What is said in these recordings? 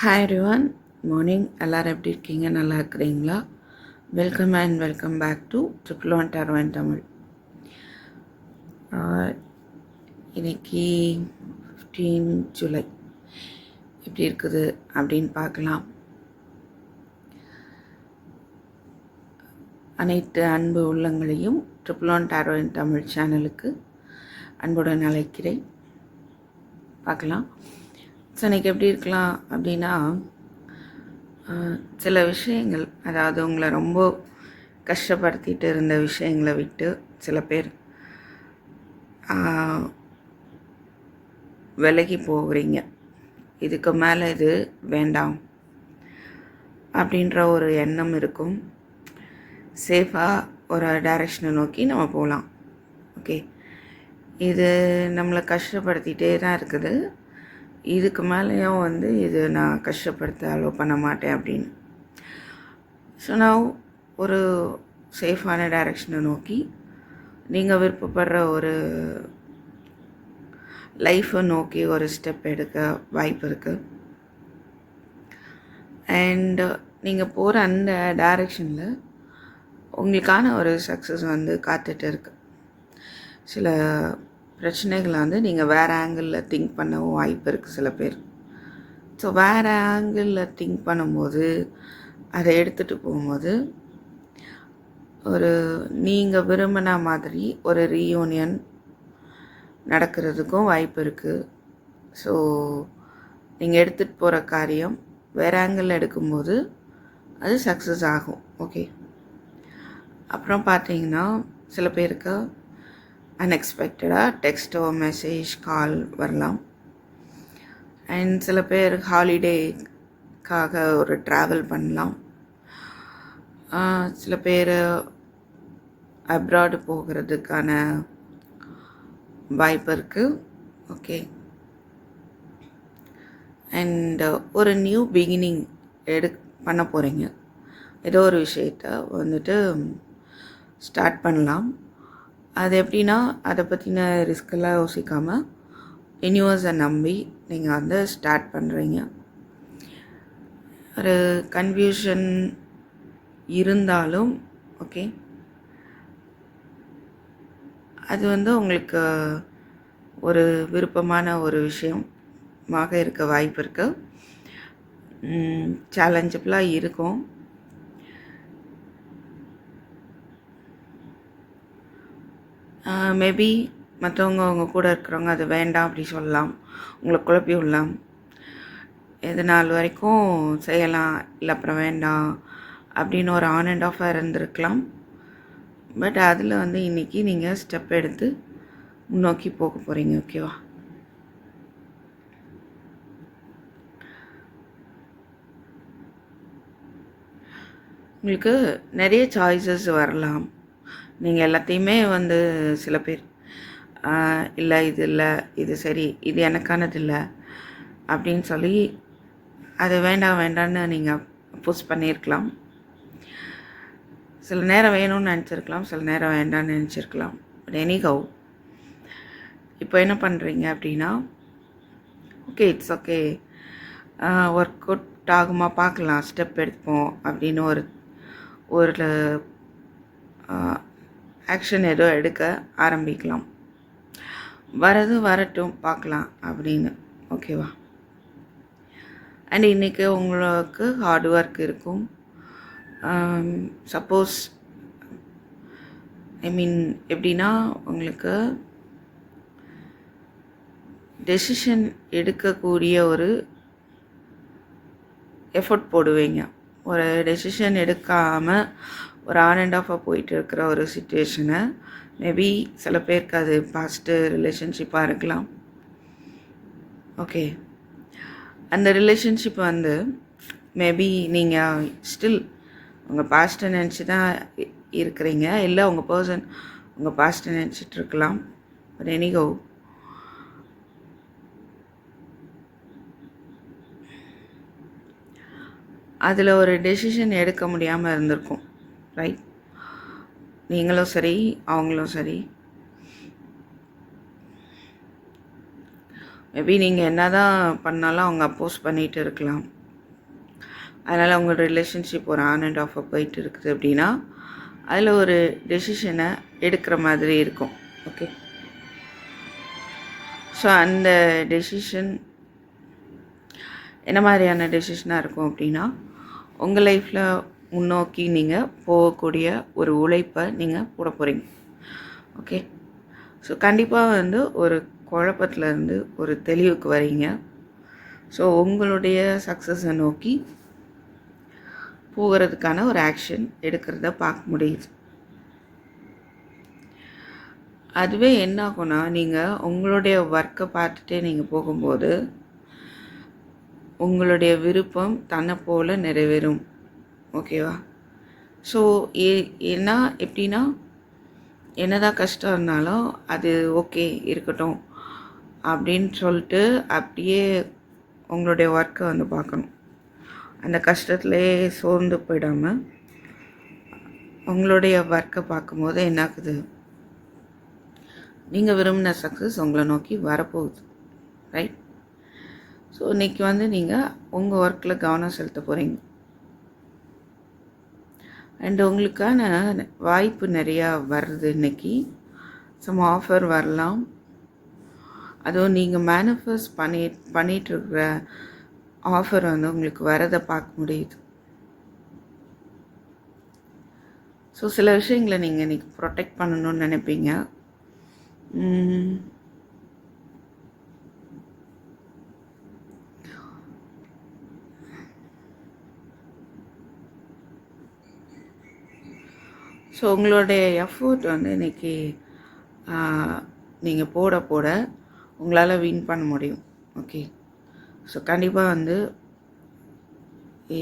Hi everyone morning எல்லோரும் எப்படி இருக்கீங்க? நல்லா இருக்கிறீங்களா? Welcome and welcome back to triple one Derwent Tamil இன்றைக்கி இன்னைக்கு ஃபிஃப்டீன் ஜூலை எப்படி இருக்குது அப்படின்னு பார்க்கலாம். அனைத்து அன்பு உள்ளங்களையும் ட்ரிபிள் ஒன் டர்வன் தமிழ் சேனலுக்கு அன்புடன் அழைக்கிறேன். பார்க்கலாம். ஸோ இன்றைக்கி எப்படி இருக்கலாம் அப்படின்னா சில விஷயங்கள் அதாவது உங்களை ரொம்ப கஷ்டப்படுத்திட்டு இருந்த விஷயங்களை விட்டு சில பேர் விலகி போகிறீங்க. இதுக்கு மேலே இது வேண்டாம் அப்படின்ற ஒரு எண்ணம் இருக்கும். சேஃபாக ஒரு டைரெக்ஷனை நோக்கி நம்ம போகலாம். ஓகே இது நம்மளை கஷ்டப்படுத்திகிட்டே தான் இருக்குது. இதுக்கு மேலேயும் வந்து இது நான் கஷ்டப்படுத்த அலோவ் பண்ண மாட்டேன் அப்படின்னு. ஸோ நான் ஒரு சேஃபான டைரெக்ஷனை நோக்கி நீங்கள் விருப்பப்படுற ஒரு லைஃப்பை நோக்கி ஒரு ஸ்டெப் எடுக்க வாய்ப்பு இருக்குது அண்டு நீங்கள் போகிற அந்த டைரெக்ஷனில் உங்களுக்கான ஒரு சக்ஸஸ் வந்து காத்துட்டு இருக்கு. சில பிரச்சனைகளை வந்து நீங்கள் வேறு ஆங்கிளில் திங்க் பண்ணவும் வாய்ப்பு இருக்குது சில பேர். ஸோ வேறு ஆங்கிளில் திங்க் பண்ணும்போது அதை எடுத்துகிட்டு போகும்போது ஒரு நீங்கள் விரும்பின மாதிரி ஒரு ரீயூனியன் நடக்கிறதுக்கும் வாய்ப்பு இருக்குது ஸோ நீங்கள் எடுத்துகிட்டு போகிற காரியம் வேறு ஆங்கிளில் எடுக்கும்போது அது சக்ஸஸ் ஆகும். ஓகே அப்புறம் பார்த்தீங்கன்னா சில பேருக்கு அன்எக்ஸ்பெக்டடாக டெக்ஸ்டோ மெசேஜ் கால் வரலாம். அண்ட் சில பேர் ஹாலிடேக்காக ஒரு ட்ராவல் பண்ணலாம். சில பேர் அப்ராடு போகிறதுக்கான வாய்ப்பு இருக்குது ஓகே அண்ட் ஒரு நியூ பிகினிங் எடு பண்ண போகிறீங்க ஏதோ ஒரு விஷயத்த வந்துட்டு ஸ்டார்ட் பண்ணலாம். அது எப்படின்னா அதை பற்றின ரிஸ்க்கெல்லாம் யோசிக்காமல் யூனிவர்ஸை நம்பி நீங்கள் வந்து ஸ்டார்ட் பண்ணுறீங்க ஒரு கன்ஃபியூஷன் இருந்தாலும் ஓகே அது வந்து உங்களுக்கு ஒரு விருப்பமான ஒரு விஷயமாக இருக்க வாய்ப்பு இருக்குது சேலஞ்சபிளாக இருக்கும். மேபி மற்றவங்க அவங்க கூட இருக்கிறவங்க அது வேண்டாம் அப்படி சொல்லலாம். உங்களை குழப்பி விடலாம். எது நாள் வரைக்கும் செய்யலாம். இல்லை அப்புறம் வேண்டாம் அப்படின்னு ஒரு ஆன் அண்ட் ஆஃபாக இருந்திருக்கலாம். பட் அதில் வந்து இன்றைக்கி நீங்கள் ஸ்டெப் எடுத்து முன்னோக்கி போக போகிறீங்க ஓகேவா உங்களுக்கு நிறைய சாய்ஸஸ் வரலாம். நீங்கள் எல்லாத்தையுமே வந்து சில பேர் இல்லை இது இல்லை இது சரி இது எனக்கானது இல்லை அப்படின்னு சொல்லி அது வேண்டாம் வேண்டான்னு நீங்கள் புஷ் பண்ணியிருக்கலாம். சில நேரம் வேணும்னு நினச்சிருக்கலாம் சில நேரம் வேண்டாம்னு நினச்சிருக்கலாம். பட் எனிகவ் இப்போ என்ன பண்ணுறீங்க அப்படின்னா okay it's okay work out ஆகுமா பார்க்கலாம் ஸ்டெப் எடுப்போம் அப்படின்னு ஒரு ஒரு ஆக்ஷன் ஏதோ எடுக்க ஆரம்பிக்கலாம். வரது வரட்டும் பார்க்கலாம் அப்படின்னு. ஓகேவா அண்ட் இன்றைக்கி உங்களுக்கு ஹார்ட் ஒர்க் இருக்கும். சப்போஸ் ஐ மீன் எப்படின்னா உங்களுக்கு டெசிஷன் எடுக்கக்கூடிய ஒரு எஃபர்ட் போடுவீங்க. ஒரு டெசிஷன் எடுக்காமல் ஒரு ஆன் அண்ட் ஆஃபாக போயிட்டு இருக்கிற ஒரு சுச்சுவேஷனை மேபி சில பேருக்கு அது பாஸ்ட்டு ரிலேஷன்ஷிப்பாக இருக்கலாம். ஓகே அந்த ரிலேஷன்ஷிப் வந்து மேபி நீங்கள் ஸ்டில் உங்கள் பாஸ்ட்டை நினச்சி தான் இருக்கிறீங்க. இல்லை உங்கள் பர்சன் உங்கள் பாஸ்ட்டை நினச்சிட்டு இருக்கலாம். பட் எனிகோ அதில் ஒரு டெசிஷன் எடுக்க முடியாமல் இருந்திருக்கும். ரைட் நீங்களும் சரி அவங்களும் சரி. மேபி நீங்கள் என்ன தான் பண்ணாலும் அவங்க அப்போஸ் பண்ணிகிட்டு இருக்கலாம். அதனால் உங்கள் ரிலேஷன்ஷிப் ஒரு ஆன் அண்ட் ஆஃபாக போயிட்டு இருக்குது அப்படின்னா அதில் ஒரு டெசிஷனை எடுக்கிற மாதிரி இருக்கும். ஓகே ஸோ அந்த டெசிஷன் என்ன மாதிரியான டெசிஷனாக இருக்கும் அப்படின்னா உங்கள் லைஃப்பில் முன்னோக்கி நீங்கள் போகக்கூடிய ஒரு உழைப்பை நீங்கள் போட போகிறீங்க ஓகே? ஸோ கண்டிப்பாக வந்து ஒரு குழப்பத்துலேருந்து ஒரு தெளிவுக்கு வரீங்க. ஸோ உங்களுடைய சக்ஸஸை நோக்கி போகிறதுக்கான ஒரு ஆக்ஷன் எடுக்கிறத பார்க்க முடியுது. அதுவே என்ன ஆகும்னா நீங்கள் உங்களுடைய ஒர்க்கை பார்த்துட்டே நீங்கள் போகும்போது உங்களுடைய விருப்பம் தன்னை போல் நிறைவேறும். ஓகேவா? ஸோ ஏ ஏன்னா எப்படின்னா என்னதான் கஷ்டம் இருந்தாலும் அது ஓகே இருக்கட்டும் அப்படின்னு சொல்லிட்டு அப்படியே உங்களுடைய ஒர்க்கை வந்து பார்க்கணும். அந்த கஷ்டத்துலேயே சோர்ந்து போயிடாமல் உங்களுடைய ஒர்க்கை பார்க்கும்போது என்ன ஆகுது நீங்கள் விரும்பின சக்ஸஸ் உங்களை நோக்கி வரப்போகுது ரைட் ஸோ இன்றைக்கி வந்து நீங்கள் உங்கள் ஒர்க்கில் கவனம் செலுத்த போகிறீங்க அண்ட் உங்களுக்கான வாய்ப்பு நிறையா வருது இன்னைக்கு. சம் ஆஃபர் வரலாம். அதுவும் நீங்கள் மேனிஃபெஸ்ட் பண்ணி பண்ணிகிட்ருக்கிற ஆஃபர் வந்து உங்களுக்கு வரதை பார்க்க முடியுது. ஸோ சில விஷயங்களை நீங்கள் இன்றைக்கி ப்ரொடெக்ட் பண்ணணும்னு நினைப்பீங்க. ஸோ உங்களுடைய எஃபோர்ட் வந்து இன்றைக்கி நீங்கள் போட போட உங்களால் வின் பண்ண முடியும். ஓகே ஸோ கண்டிப்பாக வந்து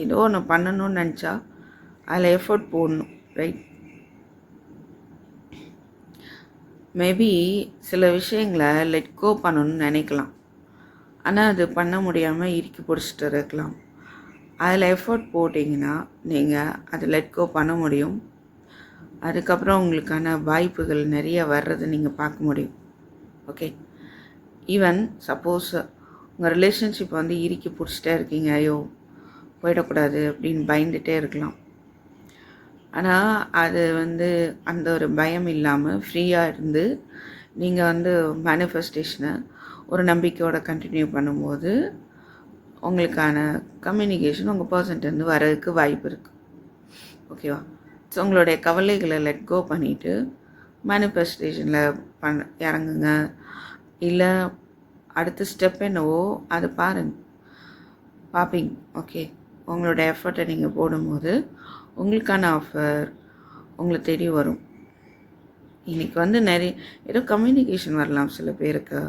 ஏதோ ஒன்று பண்ணணும்னு நினச்சா அதில் எஃபோர்ட் போடணும். ரைட் மேபி சில விஷயங்களை லெட் கோ பண்ணணும்னு நினைக்கலாம். ஆனால் அது பண்ண முடியாமல் இறுக்கி பிடிச்சிட்டு இருக்கலாம். அதில் எஃபோர்ட் போட்டிங்கன்னா நீங்கள் அதை லெட் கோ பண்ண முடியும். அதுக்கப்புறம் உங்களுக்கான வாய்ப்புகள் நிறைய வர்றதை நீங்கள் பார்க்க முடியும். ஓகே ஈவன் சப்போஸ் உங்கள் ரிலேஷன்ஷிப் வந்து இறுக்கி பிடிச்சிட்டே இருக்கீங்க. ஐயோ போயிடக்கூடாது அப்படின்னு பயந்துகிட்டே இருக்கலாம். ஆனால் அது வந்து அந்த ஒரு பயம் இல்லாமல் ஃப்ரீயாக இருந்து நீங்கள் வந்து மேனிஃபெஸ்டேஷனை ஒரு நம்பிக்கையோட கண்டினியூ பண்ணும்போது உங்களுக்கான கம்யூனிகேஷன் உங்கள் பர்சன்ட்டேருந்து வர்றதுக்கு வாய்ப்பு இருக்குது ஓகேவா ஸோ உங்களுடைய கவலைகளை லெட் கோ பண்ணிவிட்டு மேனிஃபெஸ்டேஷனில் பண்ண இறங்குங்க. இல்லை அடுத்த ஸ்டெப் என்னவோ அதை பாருங்க. பார்ப்பீங்க ஓகே உங்களோட எஃபர்ட்டை நீங்கள் போடும்போது உங்களுக்கான ஆஃபர் உங்களை தேடி வரும். இன்னைக்கு வந்து நிறைய ஏதோ கம்யூனிகேஷன் வரலாம் சில பேருக்கு.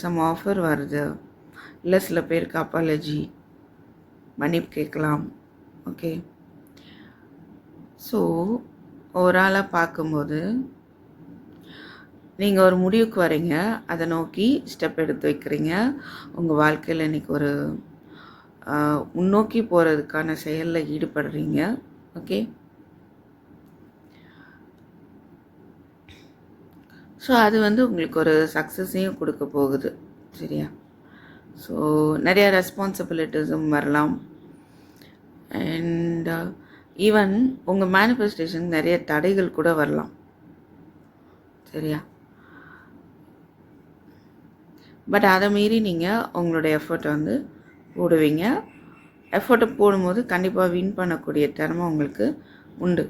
சம் ஆஃபர் வருது. இல்லை சில பேருக்கு அப்பாலஜி மன்னிப்பு கேட்கலாம். ஓகே ஸோ ஒரு ஆளாக பார்க்கும்போது நீங்கள் ஒரு முடிவுக்கு வரீங்க அதை நோக்கி ஸ்டெப் எடுத்து வைக்கிறீங்க. உங்கள் வாழ்க்கையில் இன்றைக்கி ஒரு முன்னோக்கி போகிறதுக்கான செயலில் ஈடுபடுறீங்க. ஓகே ஸோ அது வந்து உங்களுக்கு ஒரு சக்ஸஸையும் கொடுக்க போகுது. சரியா? ஸோ நிறையா ரெஸ்பான்சிபிலிட்டிஸும் வரலாம். அண்ட் ஈவன் உங்கள் மேனிஃபெஸ்டேஷன் நிறைய தடைகள் கூட வரலாம். சரியா? பட் அதை மீறி நீங்கள் உங்களுடைய எஃபர்ட்டை வந்து போடுவீங்க. எஃபர்ட்டை போடும்போது கண்டிப்பாக வின் பண்ணக்கூடிய திறமை உங்களுக்கு உண்டு.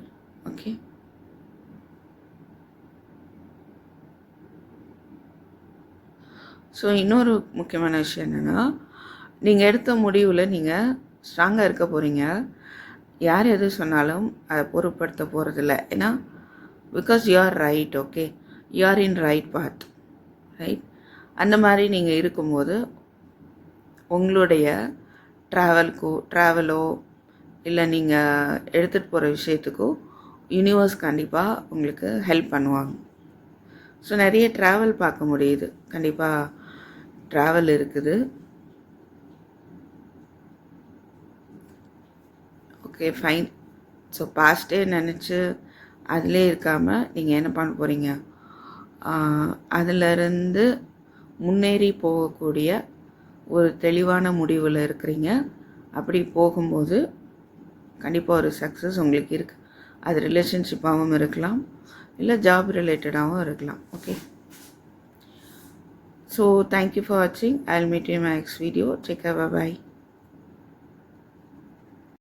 ஓகே ஸோ இன்னொரு முக்கியமான விஷயம் என்னென்னா நீங்கள் எடுத்த முடிவில் நீங்கள் ஸ்ட்ராங்காக இருக்க போகிறீங்க யார் எது சொன்னாலும் அதை பொருட்படுத்த போகிறதில்ல ஏன்னா because you are right okay you are in right path right அந்த மாதிரி நீங்கள் இருக்கும்போது உங்களுடைய ட்ராவல்க்கோ ட்ராவலோ இல்லை நீங்கள் எடுத்துகிட்டு போகிற விஷயத்துக்கோ யூனிவர்ஸ் கண்டிப்பாக உங்களுக்கு ஹெல்ப் பண்ணுவாங்க. ஸோ நிறைய ட்ராவல் பார்க்க முடியுது. கண்டிப்பாக ட்ராவல் இருக்குது. ஓகே ஃபைன் ஸோ பாஸ்டே நினச்சி அதிலே இருக்காமல் நீங்கள் என்ன பண்ண போகிறீங்க அதிலிருந்து முன்னேறி போகக்கூடிய ஒரு தெளிவான முடிவில் இருக்கிறீங்க. அப்படி போகும்போது கண்டிப்பாக ஒரு சக்ஸஸ் உங்களுக்கு இருக்குது அது ரிலேஷன்ஷிப்பாகவும் இருக்கலாம். இல்லை ஜாப் ரிலேட்டடாகவும் இருக்கலாம். ஓகே ஸோ தேங்க்யூ ஃபார் வாட்சிங் I meet you next video take bye